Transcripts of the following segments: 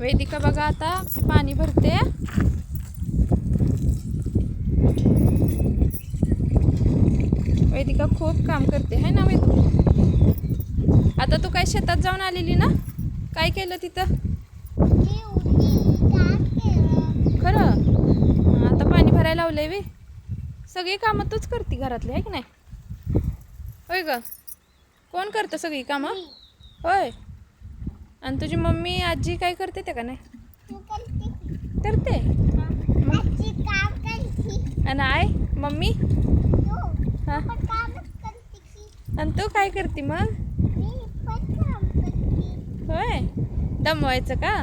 वेदिका बघा आता पाणी भरते. वेदिका खूप काम करते है ना वेदू? आता तू काय शेतात जाऊन आलेली ना? काय केलं तिथं? खरं? आता पाणी भरायला लावलंय वे. सगळी कामं तूच करते घरातली आहे की नाही? होय ग. कोण करतं सगळी कामं? होय. आणि तुझी मम्मी आजी काय करते ते का नाही? करते. आणि आय मम्मी? हां. आणि तू काय करते मग? होय? दमवायचं का?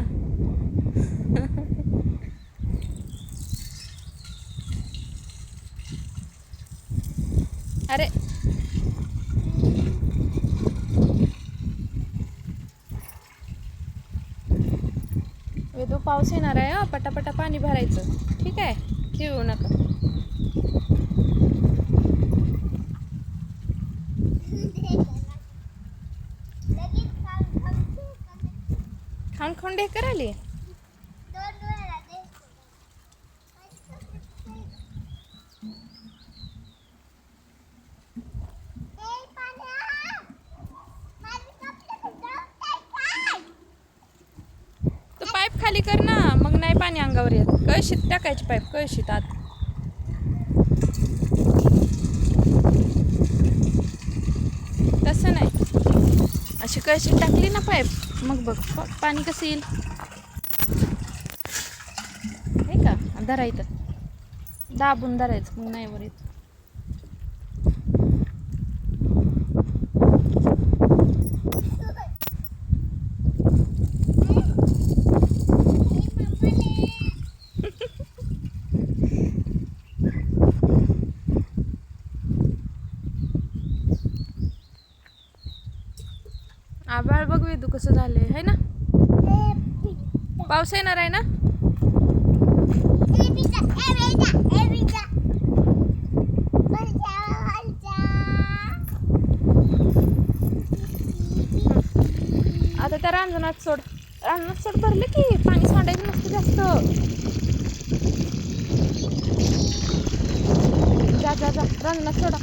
अरे वेदो पाऊस येणार आहे पटापटा पाणी भरायचं. ठीक आहे? खेळू नका. खाऊन खाऊन ढेकर आली तू पाईप खाली कर ना मग नाही पाणी अंगावर येत. कळशीत टाकायची पाईप कळशीत आत. तसं नाही. अशी कळशीत टाकली ना पाईप मग बघ पाणी कसं येईल. हे का? धरायचं दाबून धरायचं मग नाही वर येत. आभाळ बघ वेदू कसं झालंय है ना? पाऊस येणार आहे ना? आता त्या रांजणात सोड. रांजणात सोड भरले की पाणी सांडायचं नसतं जास्त. जा जा जा. रांजणात सोडा.